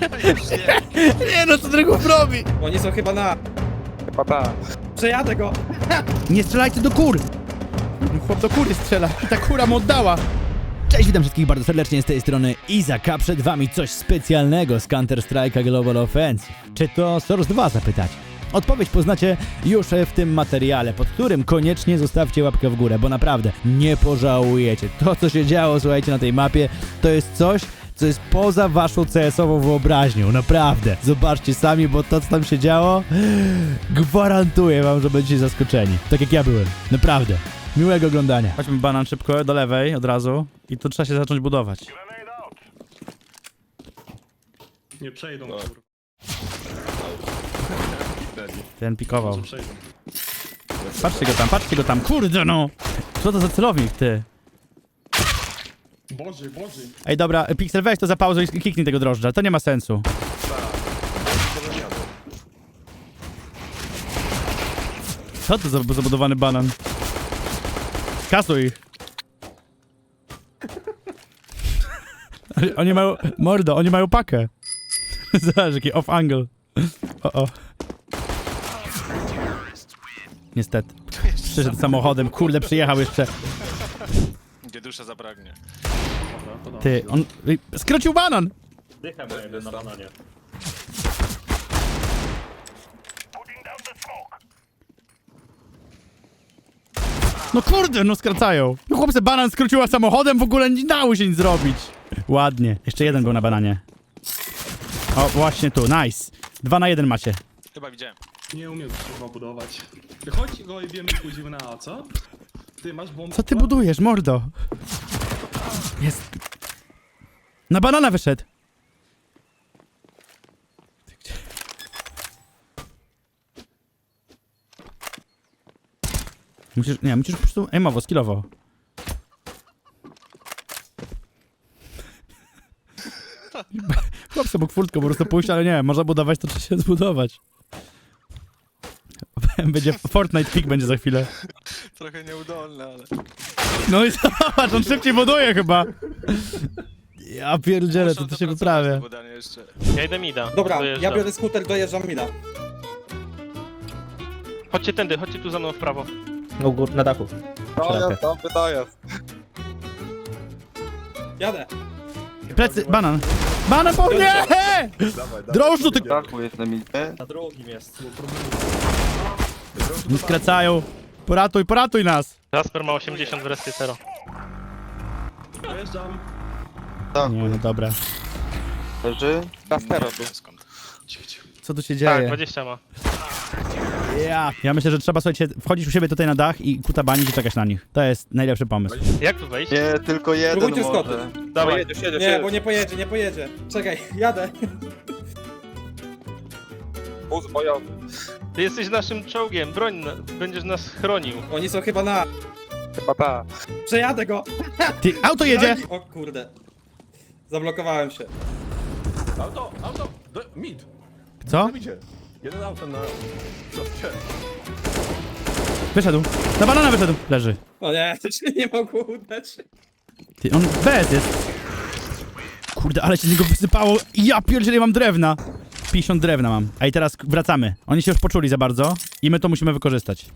Nie no, co drugów robi? Oni są chyba na... Chyba tak. Przejadę go! Nie strzelajcie do kur! Chłop do kury strzela i ta kura mu oddała. Cześć, witam wszystkich bardzo serdecznie z tej strony Izak, a przed wami coś specjalnego z Counter-Strike'a Global Offensive. Czy to Source 2 zapytać? Odpowiedź poznacie już w tym materiale, pod którym koniecznie zostawcie łapkę w górę, bo naprawdę nie pożałujecie. To, co się działo, słuchajcie, na tej mapie, to jest coś, co jest poza waszą CS-ową wyobraźnią, naprawdę. Zobaczcie sami, bo to, co tam się działo, gwarantuję wam, że będziecie zaskoczeni. Tak jak ja byłem, naprawdę. Miłego oglądania. Chodźmy banan szybko, do lewej od razu i tu trzeba się zacząć budować. Nie przejdą, No. kurwa. Ten pikował. Może przejdą. Patrzcie go tam, patrzcie go tam, kurde no! Co to za celownik, ty? Boże, Boże. Ej, dobra, Pixel, weź to za pauzę i kliknij tego drożdża, to nie ma sensu. Co to za zabudowany banan? Kasuj! Oni- mają... Mordo, oni mają pakę. Zobacz, jaki off angle. O, o. Niestety. Przyszedł samochodem, kurde, przyjechał jeszcze. Gdzie dusza zapragnie. Ty, on... ej, Skrócił banan! Dychę ma jeden na bananie. No kurde, no skracają. No chłopcy, banan skróciła samochodem, w ogóle nie dało się nic zrobić. Ładnie. Jeszcze jeden był na bananie. O, właśnie tu, nice. Dwa na jeden macie. Chyba widziałem. Nie umiem kurwa budować. Chodź go i wiemy pójdziemy na A, co? Ty masz bombę? Co ty budujesz, mordo? Jest. Na banana wyszedł. Musisz, nie, musisz po prostu aimowo, skillowo. Chłop sobie furtką po prostu pójść, ale nie, można budować to, czy się zbudować. Będzie Fortnite pick będzie za chwilę. Trochę nieudolne, ale... No i zobacz, on szybciej buduje chyba. Ja pierdzielę, to to się wyprawia. Ja idę mida. Dobra, Dojeżdżam. ja biorę skuter, dojeżdżam mina. Chodźcie tędy, chodźcie tu za mną w prawo. No gór, na dachu. Dojazd, dobry dojazd. Jadę. Plecy, banan. Banan po mnie! Drożdżu, ty... Dachu jest na micie. Na drugim jest. Nie skracają. Poratuj, poratuj nas. Jasper ma 80 w respie zero. Dojeżdżam. Nie, no dobra. Leży. Kastero tu. Co tu się Tak, dzieje? 20 ma. Ja. Ja myślę, że trzeba, słuchajcie, wchodzić u siebie tutaj na dach i kutabanić i czekać na nich. To jest najlepszy pomysł. Jak tu wejść? Nie, tylko jeden Próbujcie może. skoty. Dawaj. Nie, bo nie pojedzie, nie pojedzie. Czekaj, jadę. Bus bojowy. Ty jesteś naszym czołgiem, broń, na- będziesz nas chronił. Oni są chyba na... Chyba tak. Przejadę go! Ty, auto jedzie! O kurde. Zablokowałem się. Auto, auto. Do, mid. Co? Idzie. Jeden auto na... Co? Gdzie? Wyszedł. Na banana wyszedł. Leży. No nie, to się nie mogło udać. Ty, on bez jest. Kurde, ale się z niego wysypało. Ja pierdzielę, mam drewna. 50 drewna mam. A i teraz wracamy. Oni się już poczuli za bardzo i my to musimy wykorzystać.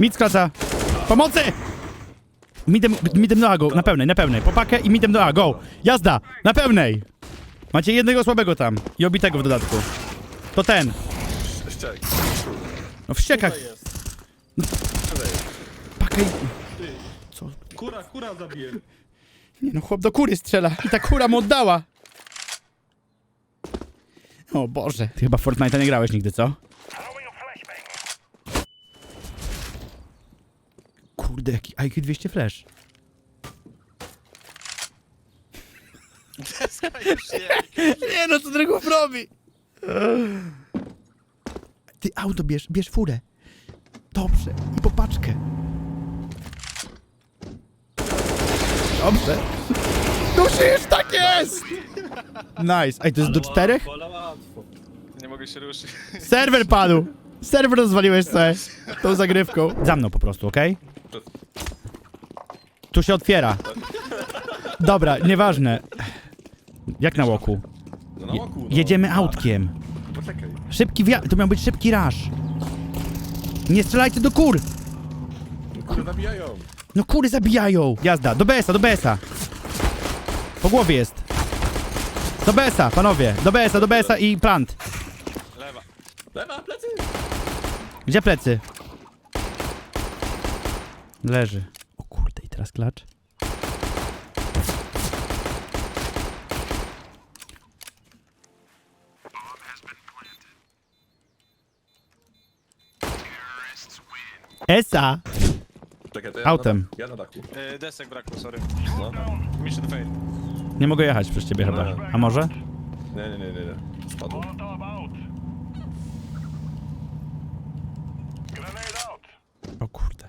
Mit skraca. Pomocy! Midem, midem do A, go. Na pełnej, na pełnej. Popakę i midem do A, go. Jazda! Na pełnej! Macie jednego słabego tam. I obitego w dodatku. To ten. No w ściekach. No. Pakę i... Kura, kura zabiję. Nie no, chłop do kury strzela i ta kura mu oddała. O Boże. Ty chyba w Fortnite'a nie grałeś nigdy, co? Kurde, jaki IQ 200 flash. Nie no, co drugów robi? Ty auto bierz, bierz furę. Dobrze. I popaczkę. Dobrze. Dusisz, tak jest! Nice. Ej, to jest do czterech? Łatwo. Nie mogę się ruszyć. Serwer padł. Serwer rozwaliłeś sobie tą zagrywką. Za mną po prostu, okej? Tu się otwiera. Dobra, nieważne. Jak na łoku? No na Je łoku, no. jedziemy autkiem. Poczekaj. Szybki wia... To miał być szybki rush. Nie strzelajcie do kur! Kurde, zabijają. No kury zabijają! Jazda, do BS-a, do BS-a! Po głowie jest. Do BS-a, panowie. Do BS-a, do BS-a i plant. Lewa. Lewa, plecy. Gdzie plecy? Leży. O kurde, i teraz klacz. Esa! Czekaj, to ja Autem. Na. Ja na dachu. E, desek brakło, sorry. No. Mission fail. Nie mogę jechać przez ciebie chyba. A może? Nie, nie, nie, nie, nie. Spadł. O kurde.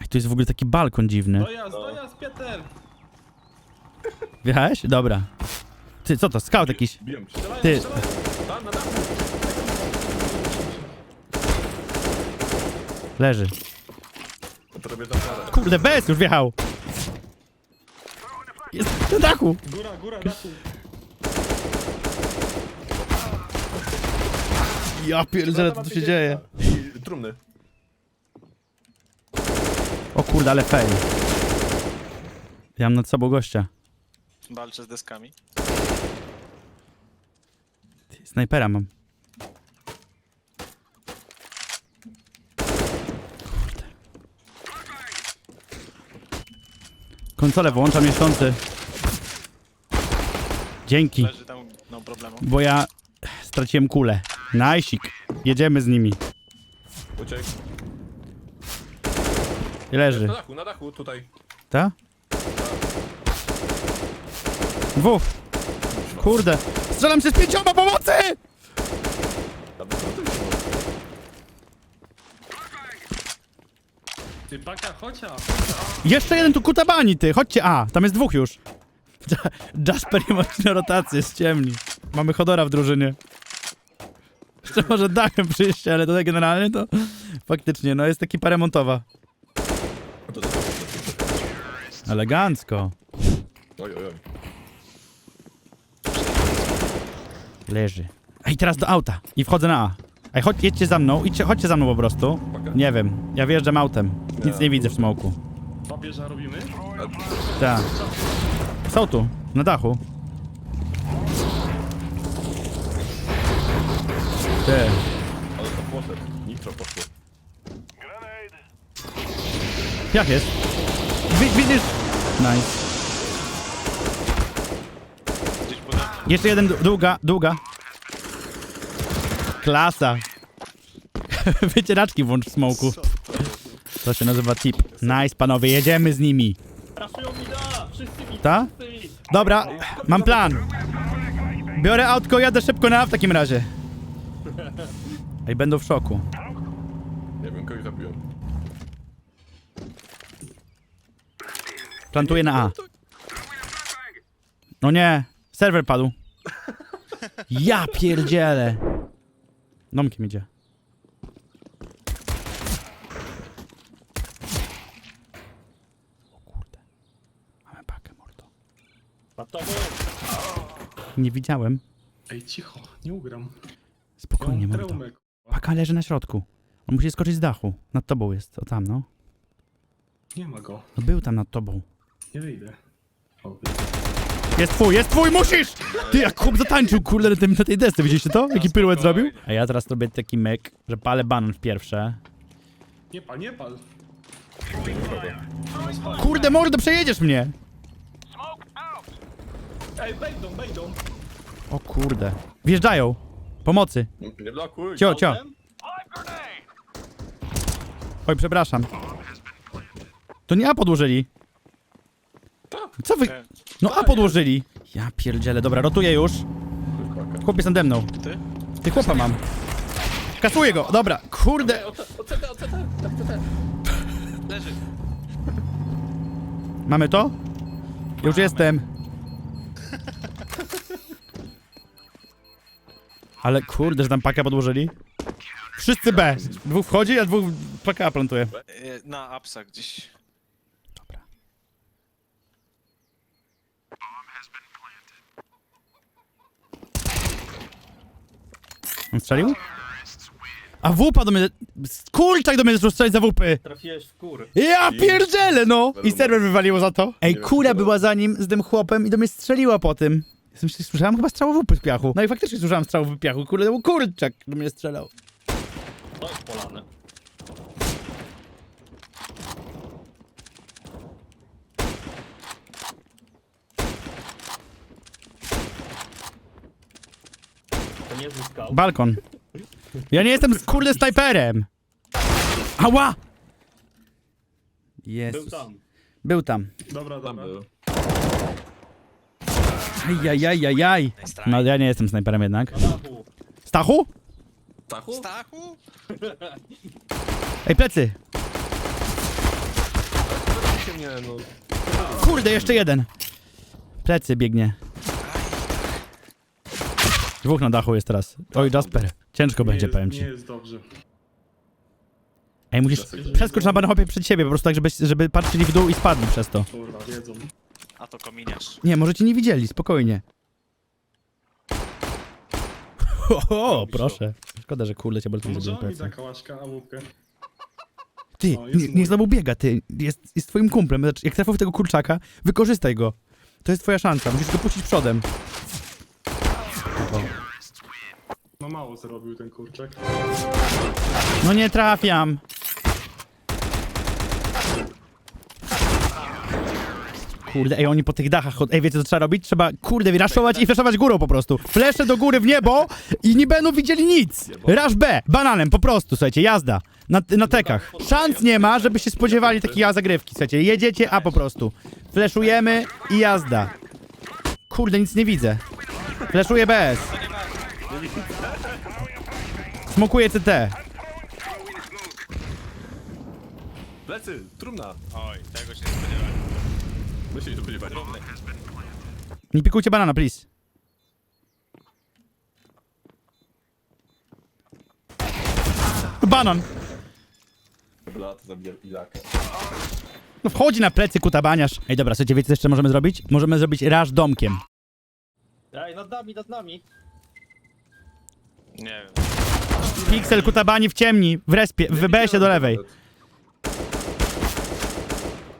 Ej, tu jest w ogóle taki balkon dziwny. Dojazd, dojazd, Pieter! Wjechałeś? Dobra. Ty, co to? Scout jakiś. Biją cię. Ty, Tam, na dachu. leży. Robię tam radę. Kurde, bez już wjechał. Jest na dachu. Góra, góra, dachu. Ja pierdzielę, co tu się dzieje. I trumny. O kurde, ale fail. Ja mam nad sobą gościa. Walczę z deskami. Ty, Snajpera mam. Konsolę włączam mieszczący. Dzięki, Leży tam, no problemu. bo ja straciłem kulę. Najsik. Jedziemy z nimi. Uciek. I leży. Na dachu, na dachu, tutaj. Ta? Dwóch. Kurde. Strzelam się z pięcioma pomocy! Tam, tam, tam, tam. Ty, chocia! Jeszcze jeden tu kutabani, ty. Chodźcie, a, tam jest dwóch już. Ja- Jasper nie ma na rotację, ściemni. Mamy Hodora w drużynie. Jeszcze może dachem przyjść, ale tutaj generalnie to faktycznie, no jest ekipa remontowa. To, to, to, to, to. Elegancko. Oj, oj, oj. Leży. Ej, teraz do auta. I wchodzę na A. Ej, chodź, jedźcie za mną, idźcie, chodźcie za mną po prostu. Nie wiem, ja wjeżdżam autem. Nic Nie. widzę w smoku. Papieża robimy? Tak. Są tu, na dachu. Ty. Ale to poszedł. Nitro poszło. Jak jest? Wi widzisz? Nice. Gdzieś. Jeszcze jeden, długa, długa. Klasa. Wycieraczki włącz w smoku. To się nazywa tip. Nice, panowie, jedziemy z nimi. Raszują mi da! Wszyscy mi, Ta? wszyscy! Dobra, mam plan. Biorę autko, jadę szybko na A w takim razie. Ej, będą w szoku. Nie wiem, kogoś zabiłem. Plantuję na A. No nie, serwer padł. Ja pierdzielę. Domkiem idzie. O kurde. Mamy pakę, mordo. A to Nie widziałem. Ej, cicho, nie ugram. Spokojnie, mam mordo. traumę. Paka leży na środku. On musi skoczyć z dachu. Nad tobą jest. O tam, no. Nie ma go, No był tam nad tobą. nie wyjdę. O, Jest twój, jest twój, musisz! Ty, jak chłop zatańczył, kurde, na, tym, na tej desce, widzieliście to? Jaki piruet zrobił? A ja teraz robię taki myk, że palę banan w pierwsze. nie pal, nie pal. Kurde, mordo, przejedziesz mnie! Ej, wejdą, wejdą. O kurde. Wjeżdżają. Pomocy. Nie blokuj. Cio, cio. Oj, przepraszam. To nie A podłożyli. Co wy... No A podłożyli. Ja pierdzielę, dobra, rotuję już. Chłop jest nade mną. Ty? Ty chłopa mam. Kasuję go, dobra. Kurde. Leży. Mamy to? Już jestem. Ale kurde, że tam paka podłożyli. Wszyscy B. Dwóch wchodzi, a dwóch paka plantuje. E, na apsach gdzieś. On strzelił? A wupa do mnie... Kurczak do mnie zaczął strzelać za wupy! Trafiłeś w kur. Ja pierdzielę, no! I serwer wywaliło za to. Ej, to- była za nim z tym chłopem i do mnie strzeliła po tym. Ja myślę, Słyszałem chyba strzał wupy z piachu. No i faktycznie słyszałem strzał w piachu. Kurde, to był kurczak do mnie strzelał. To jest polane. Nie zyskał. Balkon. Ja nie jestem kurde snajperem. Ała! Był Jezus. tam. Był tam. Dobra, Tam dobra. był. Ajajajajaj. No ja nie jestem snajperem jednak. Na dachu. Stachu? Stachu? Stachu? Ej, plecy. Się mnie, no. Kurde, jeszcze jeden. Plecy biegnie. Dwóch na dachu jest teraz. Oj, Jasper. Ciężko będzie, nie powiem jest, ci. Nie jest dobrze. Ej, musisz przeskocz na banhopie przed siebie, po prostu tak, żeby, żeby patrzyli w dół i spadli przez to. Kurwa, wiedzą. A to kominiarz. Nie, może cię nie widzieli, spokojnie. O, proszę. Szkoda, że kurde cię bardzo Może zrobiłem on mi plecy. da kałaszka, a łupkę. Ty, O, jest nie, mój. nie znowu biega, ty. Jest, jest twoim kumplem. Znaczy, Jak trafił w tego kurczaka, wykorzystaj go. To jest twoja szansa, musisz go puścić przodem. No mało zrobił ten kurczak. No nie trafiam. Kurde, ej, oni po tych dachach chod... Ej, wiecie co trzeba robić? Trzeba, kurde, raszować i flaszować górą po prostu. Flesze do góry w niebo i nie będą widzieli nic. Rasz B, bananem, po prostu, słuchajcie, jazda. Na, na tekach. Szans nie ma, żeby się spodziewali takiej zagrywki, słuchajcie. Jedziecie A po prostu. Fleszujemy i jazda. Kurde, nic nie widzę. Fleszuję bez. Smokuję CT. Plecy, trumna. Oj, tego się nie spodziewałem. Że bardziej. Nie pikujcie banana, please. Banan. No wchodzi na plecy kutabaniarz. Ej, dobra, słuchajcie, wiecie co jeszcze możemy zrobić? Możemy zrobić raż domkiem. Ej, nad nami, nad nami. Nie wiem. Pixel kutabani w ciemni, w respie, w BS-ie do lewej.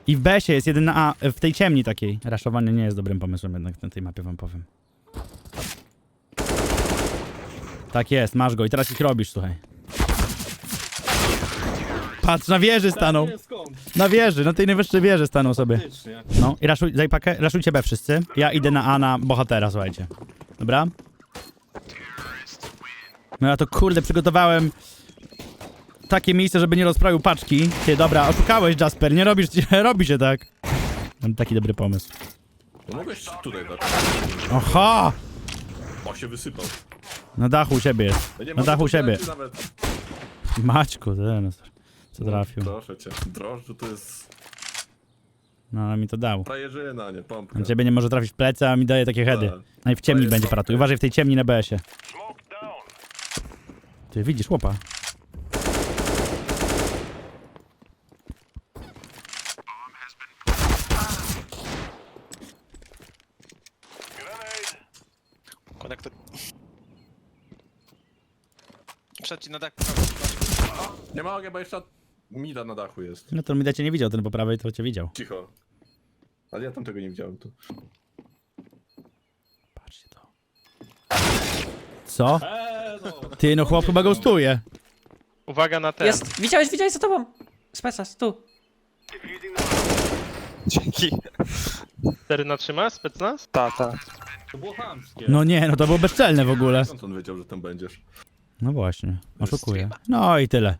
I w BS-ie jest jeden na A, w tej ciemni takiej. Raszowanie nie jest dobrym pomysłem jednak na tej mapie, wam powiem. Tak jest, masz go i teraz ich robisz, słuchaj. Patrz, na wieży stanął. Na wieży, na tej najwyższej wieży stanął sobie. No i raszuj, raszujcie B wszyscy. Ja idę na A na bohatera, słuchajcie. Dobra? No ja to kurde przygotowałem takie miejsce, żeby nie rozprawił paczki. Ty, dobra, oszukałeś Jasper, nie robisz, nie robi się tak. Mam taki dobry pomysł. No mogłeś tutaj dać. Oho! O, się wysypał. Na dachu u siebie jest. Nie Na dachu u siebie. Nawet. Maćku, ty, no, co trafił. Proszę cię. Drożdżu to jest No ale mi to dał. frajerzyna, nie pompka. Na ciebie nie może trafić w plecy, a mi daje takie heady. Tak. No i w ciemni będzie paratuj. Uważaj w tej ciemni na BS-ie. Ty widzisz łopa. Konektor. Trzeci na dachu. Nie mogę, bo jeszcze Mida na dachu jest. No to mi dacie nie widział, ten po prawej to cię widział. Cicho. Ale ja tam tego nie widziałem tu. Patrzcie to. Co? Ty, no chłop chyba ghostuje. Uwaga na ten. Jest! Widziałeś, widziałeś za tobą! Specas, tu. Dzięki. 4 na 3 ma specnaz? Ta, ta. To było chamskie. No nie, no to było bezczelne w ogóle. Skąd on wiedział, że tam będziesz? No właśnie, oszukuje. No i tyle.